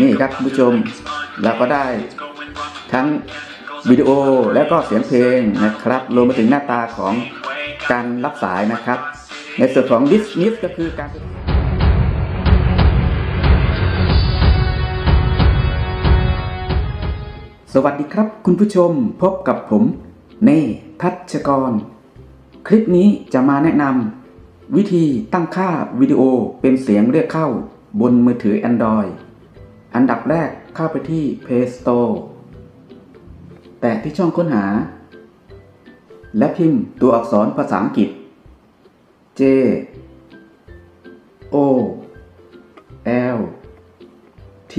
นี่ครับคุณผู้ชมเราก็ได้ทั้งวิดีโอและก็เสียงเพลงนะครับรวมไปถึงหน้าตาของการรับสายนะครับ ในส่วนของ dismiss ก็คือการสวัสดีครับคุณผู้ชมพบกับผมเนทัชกร คลิปนี้จะมาแนะนำวิธีตั้งค่าวิดีโอเป็นเสียงเรียกเข้าบนมือถือ Android อันดับแรกเข้าไปที่ Play Store แตะที่ช่องค้นหา และพิมพ์ตัวอักษรภาษาอังกฤษ J O L T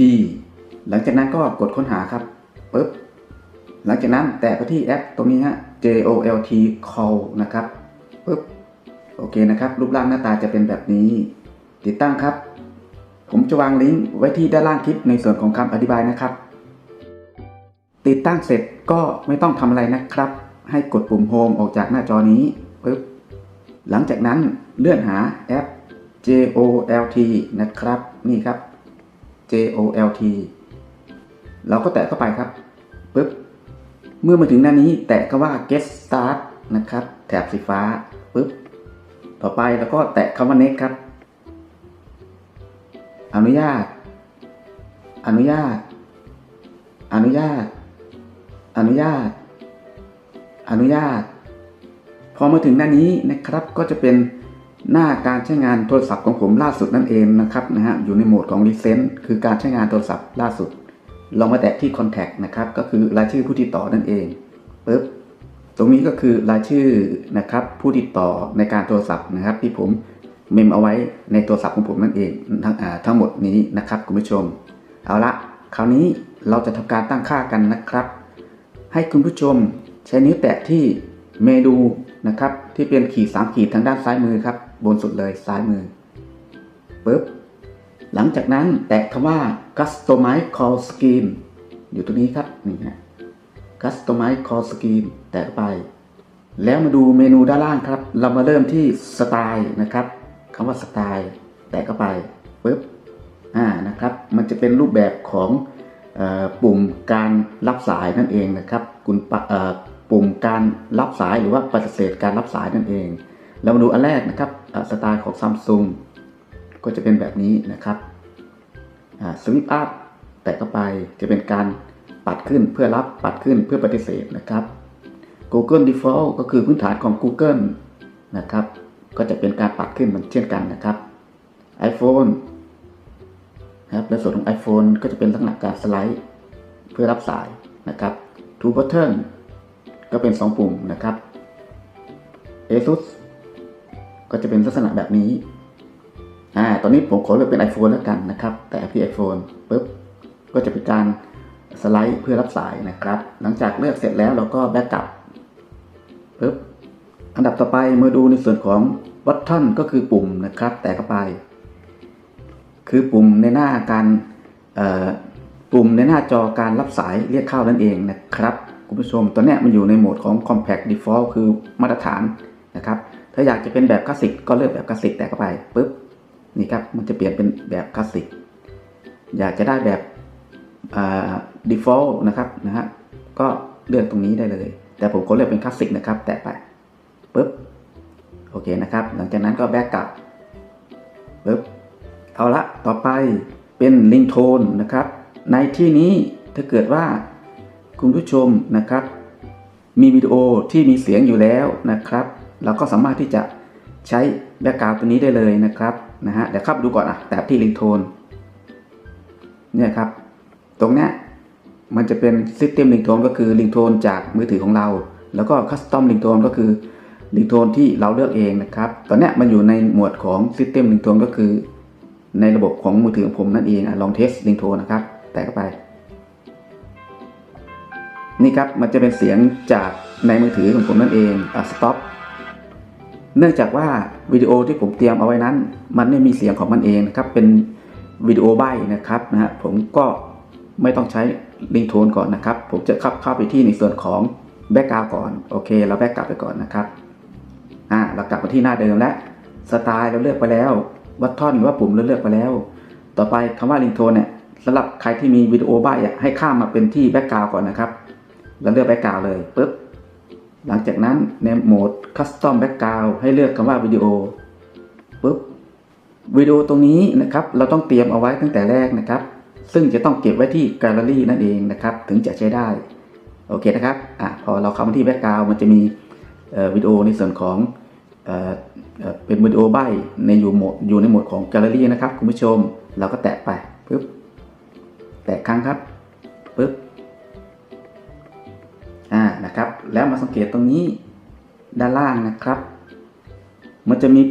หลังจากนั้นก็กดค้นหาครับปึ๊บหลังจากนั้นแตะไปที่แอปตรงนี้ฮะ J O L T Call นะครับปึ๊บโอเคนะครับ รูปร่างหน้าตาจะเป็นแบบนี้ ติดตั้งครับ ผมจะวางลิงก์ไว้ที่ด้านล่างคลิปในส่วนของคำอธิบายนะครับ ติดตั้งเสร็จก็ไม่ต้องทำอะไรนะครับ ให้กดปุ่มโฮมออกจากหน้าจอนี้ปึ๊บหลังจากนั้นเลื่อนหาแอป JOLT นะครับ นี่ครับ JOLT เราก็แตะเข้าไปครับปึ๊บเมื่อมาถึงหน้านี้แตะคำว่า get start นะครับ แถบสีฟ้าปึ๊บต่อไปแล้วก็แตะคำว่า next ครับ อนุญาต อนุญาต อนุญาต อนุญาต อนุญาต พอมาถึงหน้านี้นะครับก็จะเป็นหน้าการใช้งานโทรศัพท์ของผมล่าสุดนั่นเองนะครับนะฮะอยู่ในโหมดของ Recent คือการใช้งานโทรศัพท์ล่าสุด ลองมาแตะที่ Contact นะครับ ก็คือรายชื่อผู้ติดต่อนั่นเองปึ๊บตรงนี้ก็คือรายชื่อนะครับผู้ติดต่อในการโทรศัพท์นะครับ ที่ผม เมมเอาไว้ในโทรศัพท์ของผมนั่นเองทั้งทั้งหมดนี้นะครับคุณผู้ชม เอาละคราวนี้เราจะทำการตั้งค่ากันนะครับ ให้คุณผู้ชมใช้นิ้วแตะที่เมนูนะครับที่เป็นขีดสามขีดทางด้านซ้ายมือครับ บนสุดเลยซ้ายมือปึ๊บหลังจากนั้นแตะคำว่า customize call scheme อยู่ตรงนี้ครับนี่ฮะ customize call scheme แตะไป แล้วมาดูเมนูด้านล่างครับ เรามาเริ่มที่สไตล์นะครับ คำว่าสไตล์แตะเข้าไปปึ๊บอ่านะครับมันจะเป็นรูปแบบของอปุ่มการรับสายนั่นเองนะครับคุณป,ปุ่มการรับสายหรือว่าปฏิเสธการรับสายนั่นเอง เรามาดูอันแรกนะครับสไตล์ของ Samsung ก็จะเป็นแบบนี้นะครับสวิปอัพแตะเข้าไปจะเป็นการปัดขึ้นเพื่อรับปัดขึ้นเพื่อปฏิเสธนะครับ Google Default ก็คือพื้นฐานของ Google นะครับ ก็จะเป็นการปัดขึ้นเหมือนเช่นกันนะครับ iPhone นะครับในส่วนของ iPhone ก็จะเป็นลักษณะการสไลด์เพื่อรับสายนะครับ Two Button ก็เป็น 2 ปุ่มนะครับ ASUS ก็จะเป็นลักษณะแบบนี้อ่าตอนนี้ผมขอเลือกเป็น iPhone แล้วกันนะครับ แต่ที่ iPhone ปุ๊บก็จะเป็นการสไลด์เพื่อรับสายนะครับ หลังจากเลือกเสร็จแล้วเราก็แบ็กกลับปุ๊บ อันดับต่อไปมาดูในส่วนของ button ก็คือปุ่มนะครับ แต่เข้าไป คือปุ่มในหน้าการปุ่มในหน้าจอการรับสายเรียกเข้านั่นเองนะครับคุณผู้ชมตัวนี้มันอยู่ในโหมดของ compact default คือมาตรฐานนะครับ ถ้าอยากจะเป็นแบบคลาสสิกก็เลือกแบบคลาสสิกแต่เข้าไปปุ๊บนี่ครับมันจะเปลี่ยนเป็นแบบคลาสสิกอยากจะได้แบบ default นะครับนะฮะก็เลือกตรงนี้ได้เลย แต่ผมก็เลือกเป็นคลาสสิกนะครับ แตะไป ปุ๊บโอเคนะครับ หลังจากนั้นก็แบ็กกลับปุ๊บเอาละต่อไปเป็นลิงโทนนะครับ ในที่นี้ถ้าเกิดว่าคุณผู้ชมนะครับ มีวิดีโอที่มีเสียงอยู่แล้วนะครับ เราก็สามารถที่จะใช้แบ็กกราวตัวนี้ได้เลยนะครับนะฮะเดี๋ยวครับดูก่อนอะแต่ที่ลิงโทนเนี่ยครับ ตรงเนี้ยมันจะเป็นซิสเต็มลิงโทนก็คือลิงโทนจากมือถือของเรา แล้วก็คัสตอมลิงโทนก็คือ ลิงโทนที่เราเลือกเองนะครับ ตอนนี้มันอยู่ในหมวดของซิสเต็มลิงโทนก็คือ ในระบบของมือถือของผมนั่นเองอลองเทสลิงโทนนะครับ แตะเข้าไป นี่ครับมันจะเป็นเสียงจากในมือถือของผมนั่นเองอะสต็อปเนื่องจากว่าวิดีโอที่ผมเตรียมเอาไว้นั้น มันไม่มีเสียงของมันเองนะครับ เป็นวิดีโอใบนะครับนะฮะผมก็ไม่ต้องใช้ลิงโทนก่อนนะครับ ผมจะเข้าเข้าไปที่ในส่วนของแบ็กกราวก่อน โอเค เราแบ็กกลับไปก่อนนะครับ อ่าเรากลับมาที่หน้าเดิมแล้วสไตล์เราเลือกไปแล้ว วัตทอนหรือว่าปุ่มเราเลือกไปแล้ว ต่อไปคำว่าลิงโทนเนี่ยสำหรับใครที่มีวิดีโอใบ้อะให้ข้ามมาเป็นที่แบ็กกราวก่อนนะครับแล้วเลือกแบ็กกราวเลยปุ๊บหลังจากนั้นในโหมด Custom Background ให้เลือกคำว่าวิดีโอปุ๊บวิดีโอตรงนี้นะครับเราต้องเตรียมเอาไว้ตั้งแต่แรกนะครับ ซึ่งจะต้องเก็บไว้ที่แกลเลอรี่นั่นเองนะครับ ถึงจะใช้ได้ โอเคนะครับอะพอเราเข้ามาที่แบ็กกราวมันจะมีวิดีโอในส่วนของ เป็นวิดีโอใบในอยู่หมดอยู่ในโหมดของแกลเลอรี่นะครับคุณผู้ชมเราก็แตะไปปุ๊บแตะครั้งครับปุ๊บอ่านะครับ แล้วมาสังเกตตรงนี้ด้านล่างนะครับ มันจะมี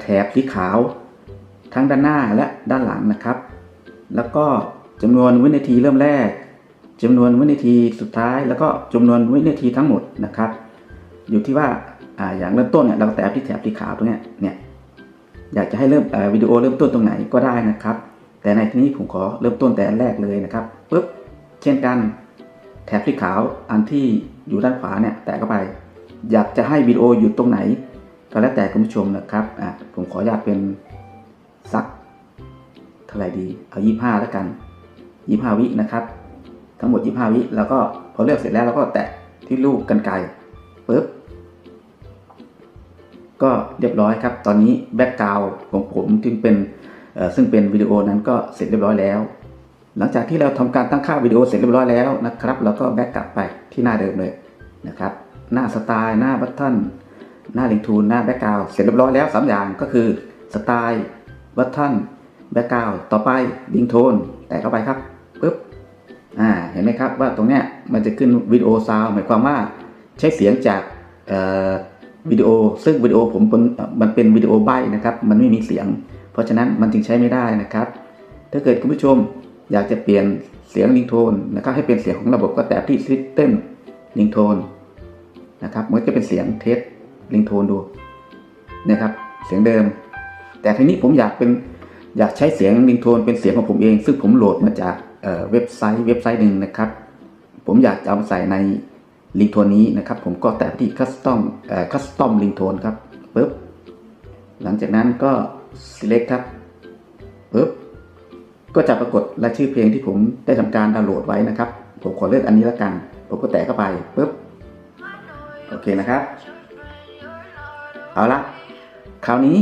แถบสีขาว ทั้งด้านหน้าและด้านหลังนะครับ แล้วก็จำนวนวินาทีเริ่มแรกจำนวนวินาทีสุดท้าย แล้วก็จำนวนวินาทีทั้งหมดนะครับ อยู่ที่ว่า อ่าอย่างเริ่มต้นเนี่ยเราก็แตะที่แถบสีขาวตรงนี้เนี่ยอยากจะให้เริ่มวิดีโอเริ่มต้นตรงไหนก็ได้นะครับ แต่ในที่นี้ผมขอเริ่มต้นแต่แรกเลยนะครับปุ๊บเช่นกันแถบสีขาวอันที่อยู่ด้านขวาเนี่ยแตะเข้าไป อยากจะให้วิดีโออยู่ตรงไหน ก็แล้วแต่คุณผู้ชมนะครับอะผมขออนุญาตเป็นสักเท่าไหร่ดีเอายี่ห้าแล้วกันยี่ห้าวินะครับทั้งหมดยี่ห้าวิแล้วก็พอเลือกเสร็จแล้วเราก็แตะที่ลูกกันไกรปุ๊บ ก็เรียบร้อยครับ ตอนนี้แบ็กกราวของผมซึ่งเป็นซึ่งเป็นวิดีโอนั้นก็เสร็จเรียบร้อยแล้ว หลังจากที่เราทำการตั้งค่าวิดีโอเสร็จเรียบร้อยแล้วนะครับเราก็แบ็กกลับไปที่หน้าเดิมเลยนะครับ หน้าสไตล์หน้าบัตเทิลหน้าลิงทูนหน้าแบ็กกราวเสร็จเรียบร้อยแล้วสามอย่างก็คือสไตล์บัตเทิลแบ็กกราวต่อไปลิงโทนแตะเข้าไปครับปุ๊บอ่าเห็นไหมครับว่าตรงเนี้ยมันจะขึ้นวิดีโอซาวหมายความว่าใช้เสียงจากเอ่อ วิดีโอ ซึ่งวิดีโอผมมันเป็นวิดีโอใบ้นะครับ มันไม่มีเสียง เพราะฉะนั้นมันจึงใช้ไม่ได้นะครับ ถ้าเกิดคุณผู้ชมอยากจะเปลี่ยนเสียงลิงโทนนะครับให้เป็นเสียงของระบบก็แตะที่ System ลิงโทนนะครับมันจะเป็นเสียงเทสลิงโทนดูนะครับเสียงเดิม แต่ทีนี้ผมอยากเป็นอยากใช้เสียงลิงโทนเป็นเสียงของผมเอง ซึ่งผมโหลดมาจากเว็บไซต์เว็บไซต์หนึ่งนะครับ ผมอยากจะเอาใส่ใน ลิงโทนนี้นะครับ ผมก็แตะที่ Custom เอ่อ Custom ลิงโทนครับปึ๊บหลังจากนั้นก็ select ครับปึ๊บก็จะปรากฏรายชื่อเพลงที่ผมได้ทำการดาวน์โหลดไว้นะครับ ผมขอเลือกอันนี้ล้วกัน ผมก็แตะเข้าไปปุ๊บโอเคนะครับ เอาละคราวนี้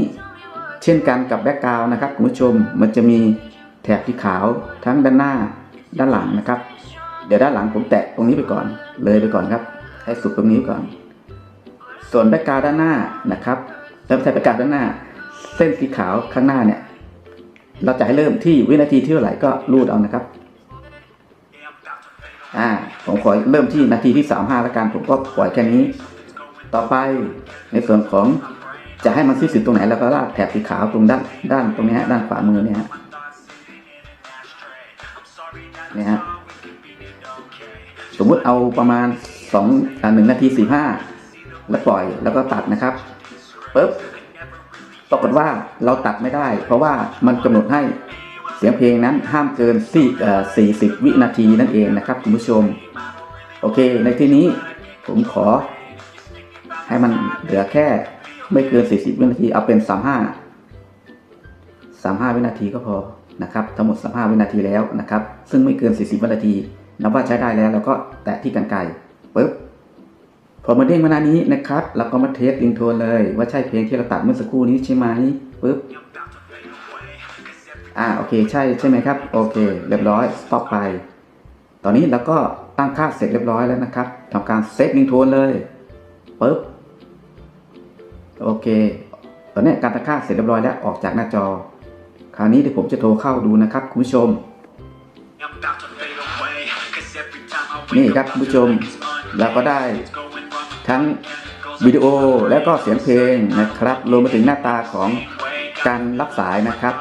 เช่นกันกับแบ็กกราวนะครับคุณผู้ชมมันจะมีแถบที่ขาวทั้งด้านหน้าด้านหลังนะครับ เดี๋ยวด้านหลังผมแตะตรงนี้ไปก่อน เลยไปก่อนครับ ให้สุดตรงนี้ก่อน ส่วนแบกกาด้านหน้านะครับแล้วใช้แบกกาด้านหน้า เส้นสีขาวข้างหน้าเนี่ย เราจะให้เริ่มที่วินาทีที่เท่าไหร่ก็รูดเอานะครับอ่าผมขอเริ่มที่นาทีที่สามห้าแล้วกันผมก็ปล่อยแค่นี้ ต่อไปในส่วนของจะให้มันสิ้นสุดตรงไหนแล้วก็ลากแถบสีขาวตรงด้านด้านตรงนี้ฮะด้านขวามือเนี่ยฮะเนี่ยฮะ มมุติเอาประมาณสองหนึ่งนาทีสี่ห้าแล้วปล่อยแล้วก็ตัดนะครับปุ๊บปรากฏว่าเราตัดไม่ได้ เพราะว่ามันกำหนดให้เสียงเพลงนั้นห้ามเกินสี่สี่สิบวินาทีนั่นเองนะครับคุณผู้ชม โอเค ในที่นี้ผมขอ ให้มันเหลือแค่ไม่เกิน 40 วินาที เอาเป็น 35 35 วินาทีก็พอนะครับ ทั้งหมด 35 วินาทีแล้วนะครับ ซึ่งไม่เกิน 40 วินาที นับว่าใช้ได้แล้วแล้วก็แตะที่กันไกรปึ๊บพอมาเด้งมาหน้านี้นะครับเราก็มาเทสลิงโทนเลย ว่าใช่เพลงที่เราตัดเมื่อสักครู่นี้ใช่ไหมปึ๊บอ่าโอเคใช่ใช่ไหมครับ โอเค เรียบร้อย stop ไป ตอนนี้เราก็ตั้งค่าเสร็จเรียบร้อยแล้วนะครับทำการเซตลิงโทนเลยปึ๊บโอเค ตอนนี้การตั้งค่าเสร็จเรียบร้อยแล้วออกจากหน้าจอ คราวนี้เดี๋ยวผมจะโทรเข้าดูนะครับคุณผู้ชม นี่ครับคุณผู้ชมเราก็ได้ทั้งวิดีโอแล้วก็เสียงเพลงนะครับรวมไปถึงหน้าตาของการรับสายนะครับ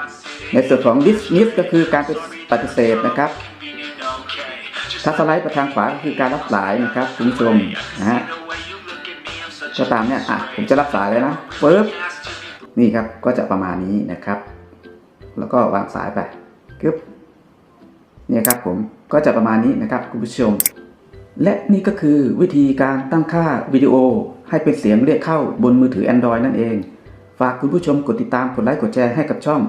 ในส่วนของ dismiss ก็คือการปฏิเสธนะครับถ้าสไลด์ไปทางขวาก็คือการรับสายนะครับคุณผู้ชมนะฮะก็ตามเนี่ยอะผมจะรับสายเลยนะปึ๊บนี่ครับก็จะประมาณนี้นะครับ แล้วก็วางสายไปกึ๊บเนี่ยครับผมก็จะประมาณนี้นะครับคุณผู้ชม และนี่ก็คือวิธีการตั้งค่าวิดีโอ ให้เป็นเสียงเรียกเข้าบนมือถือ Android นั่นเอง ฝากคุณผู้ชมกดติดตามกดไลค์กดแชร์ให้กับช่อง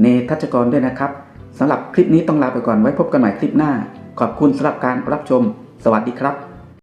เนทัชกรด้วยนะครับสำหรับคลิปนี้ต้องลาไปก่อนไว้พบกันใหม่คลิปหน้า ขอบคุณสำหรับการรับชม สวัสดีครับ